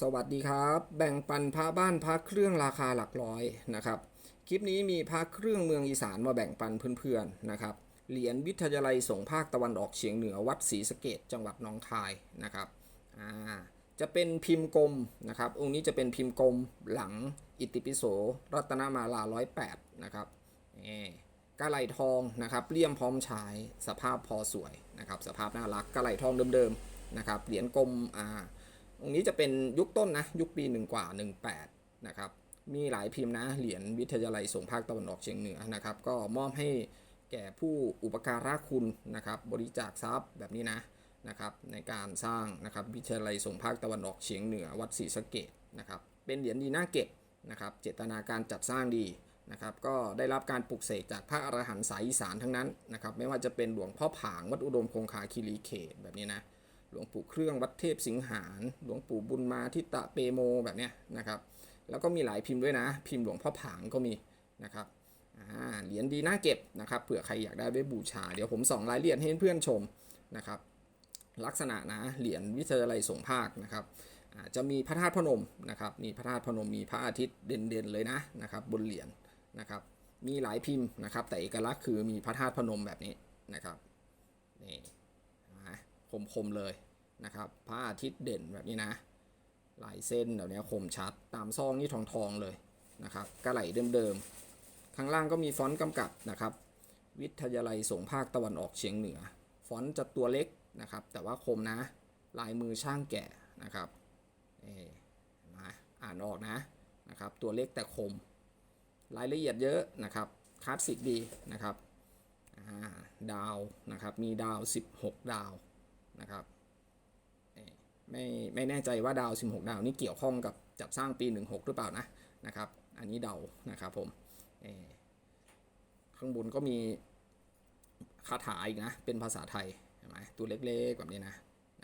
สวัสดีครับ แบ่งปันพระบ้านพระเครื่องราคาหลักร้อยนะครับ คลิปนี้มีพระเครื่องเมืองอีสานมาแบ่งปันเพื่อนๆนะครับ เหรียญวิทยาลัยสงฆ์ภาคตะวันออกเฉียงเหนือวัดศรีสะเกดจังหวัดหนองคายนะครับอ่าจะเป็นพิมพ์กลมนะครับ องค์นี้จะเป็นพิมพ์กลมหลังอิติปิโสรัตนมาลาร้อยแปดนะครับกะไหลทองนะครับเลี่ยมพร้อมใช้สภาพพอสวยนะครับ สภาพน่ารักกะไหลทองเดิมๆนะครับ เหรียญกลมอ่า ตรงนี้จะเป็นยุคต้นนะ ยุคปีหนึ่งกว่า 18 นะครับ มีหลายพิมพ์นะ เหรียญวิทยาลัยสงฆ์ภาคตะวันออกเฉียงเหนือนะครับ ก็มอบให้แก่ผู้อุปการะคุณนะครับ บริจาคทรัพย์แบบนี้นะนะครับ ในการสร้างนะครับวิทยาลัยสงฆ์ภาคตะวันออกเฉียงเหนือวัดศรีสะเกดนะครับ เป็นเหรียญดีน่าเก็บนะครับ เจตนาการจัดสร้างดีนะครับ ก็ได้รับการปลุกเสกจากพระอรหันต์สายอีสานทั้งนั้นนะครับ ไม่ว่าจะเป็นหลวงพ่อผางวัดอุดมคงคาคีรีเขตแบบนี้นะ หลวงปู่เครื่องวัดเทพสิงหารหลวงปู่บุญมาทิตะเปโมแบบเนี้ยนะครับ แล้วก็มีหลายพิมพ์ด้วยนะ พิมพ์หลวงพ่อผางก็มีนะครับเหรียญดีน่าเก็บนะครับเผื่อใครอยากได้ไว้บูชา เดี๋ยวผมส่องรายละเอียดให้เพื่อนชมนะครับ ลักษณะนะเหรียญวิทยาลัยสงฆ์ภาคนะครับจะมีพระธาตุพนมนะครับ มีพระธาตุพนมมีพระอาทิตย์เด่นๆเลยนะนะครับ บนเหรียญนะครับ มีหลายพิมพ์นะครับ แต่เอกลักษณ์คือมีพระธาตุพนมแบบนี้นะครับนี่นะคมๆเลย นะครับพระอาทิตย์เด่นแบบนี้นะลายเส้นแบบนี้คมชัด ตามซองนี่ทองทองๆเลยนะครับกระไหลเดิมๆ ข้างล่างก็มีฟอนต์กำกับนะครับ วิทยาลัยสงฆ์ภาคตะวันออกเฉียงเหนือ ฟอนต์จะตัวเล็กนะครับ แต่ว่าคมนะ ลายมือช่างแก่นะครับนี่นะอ่านออกนะนะครับ ตัวเล็กแต่คม รายละเอียดเยอะนะครับคลาสสิกดีนะครับาดาวนะครับ มีดาว 16 ดาวนะครับ ไม่ไม่แน่ใจว่าดาว 16 ดาวนี่เกี่ยวข้องกับจัดสร้างปี 16 หรือเปล่านะนะครับ อันนี้เดานะครับผมข้างบนก็มีคาถาอีกนะ เป็นภาษาไทยเห็นไหมตัวเล็กๆแบบนี้นะ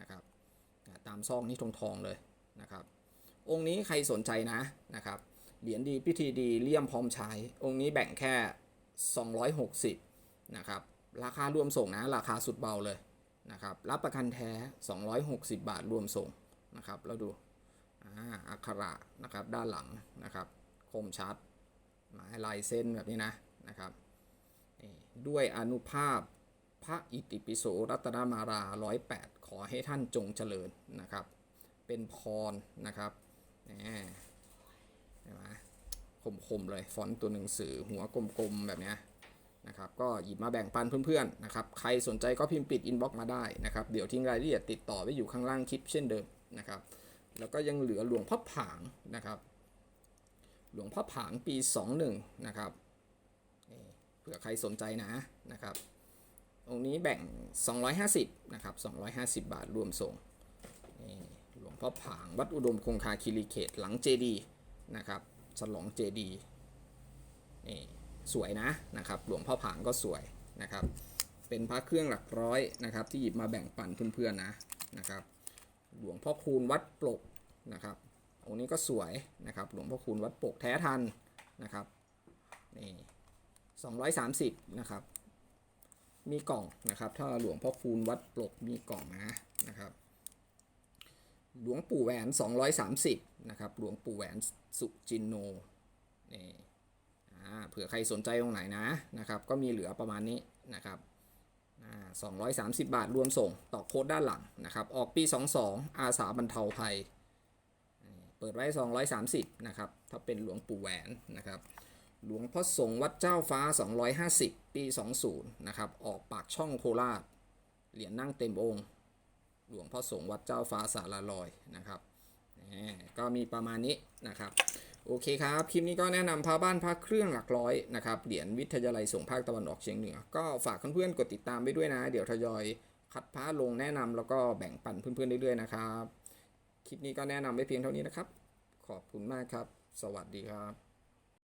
นะครับตามซองนี่ทองทองๆเลยนะครับ องค์นี้ใครสนใจนะนะครับเหรียญดีพิธีดีเลี่ยมพร้อมใช้ องค์นี้แบ่งแค่ 260นะครับราคารวมส่งนะ ราคาสุดเบาเลย นะครับรับประกันแท้ 260 บาทรวมส่งนะครับแล้วดูอักขระนะครับด้านหลังนะครับคมชัดหมายลายเส้นแบบนี้นะนะครับด้วยอนุภาพพระอิติปิโสรัตนมารา108ขอให้ท่านจงเจริญนะครับ เป็นพรนะครับนี่เห็นไหมคมๆเลย ฟอนต์ตัวหนังสือหัวกลมๆ แบบนี้ นะครับก็หยิบมาแบ่งปันเพื่อนๆนะครับใครสนใจก็พิมพ์ปิดอินบ็อกมาได้นะครับเดี๋ยวทิ้งรายละเอียดติดต่อไว้อยู่ข้างล่างคลิปเช่นเดิมนะครับแล้วก็ยังเหลือหลวงพ่อผางนะครับ หลวงพ่อผางปี 21นะครับเผื่อใครสนใจนะนะครับองค์นี้แบ่ง 250นะครับ 250 บาทรวมส่งหลวงพ่อผางวัดอุดมคงคาคิริเขตหลังเจดีนะครับฉลองเจดีนี่ สวยนะนะครับหลวงพ่อผางก็สวยนะครับเป็นพระเครื่องหลักร้อยนะครับที่หยิบมาแบ่งปันเพื่อนๆนะนะครับหลวงพ่อคูณวัดปลกนะครับองค์นี้ก็สวยนะครับหลวงพ่อคูณวัดปลกแท้ทันนะครับนี่สองร้อยสามสิบนะครับมีกล่องนะครับ ถ้าหลวงพ่อคูณวัดปลกมีกล่องนะนะครับหลวงปู่แหวน 230 นะครับ หลวงปู่แหวนสุจินโนนี่ เผื่อใครสนใจตรงไหนนะนะครับ ก็มีเหลือประมาณนี้นะครับอ่า230บาทรวมส่งต่อโค้ดด้านหลังนะครับ ออกปี 22 อาสาบรรเทาภัย เปิดไว้ 230 นะครับ ถ้าเป็นหลวงปู่แหวนนะครับ หลวงพ่อสงฆ์วัดเจ้าฟ้า 250 ปี 20 นะครับ ออกปากช่องโคราช เหรียญนั่งเต็มองค์ หลวงพ่อสงฆ์วัดเจ้าฟ้าสาราลอยนะครับ ก็มีประมาณนี้นะครับ โอเคครับ คลิปนี้ก็แนะนำพาบ้านพาเครื่องหลักร้อยนะครับ เหรียญวิทยาลัยสงภาคตะวันออกเฉียงเหนือ ก็ฝากเพื่อนๆกดติดตามไปด้วยนะ เดี๋ยวทยอยคัดพาลงแนะนำแล้วก็แบ่งปันเพื่อนๆเรื่อยๆนะครับ คลิปนี้ก็แนะนำไว้เพียงเท่านี้นะครับ ขอบคุณมากครับ สวัสดีครับ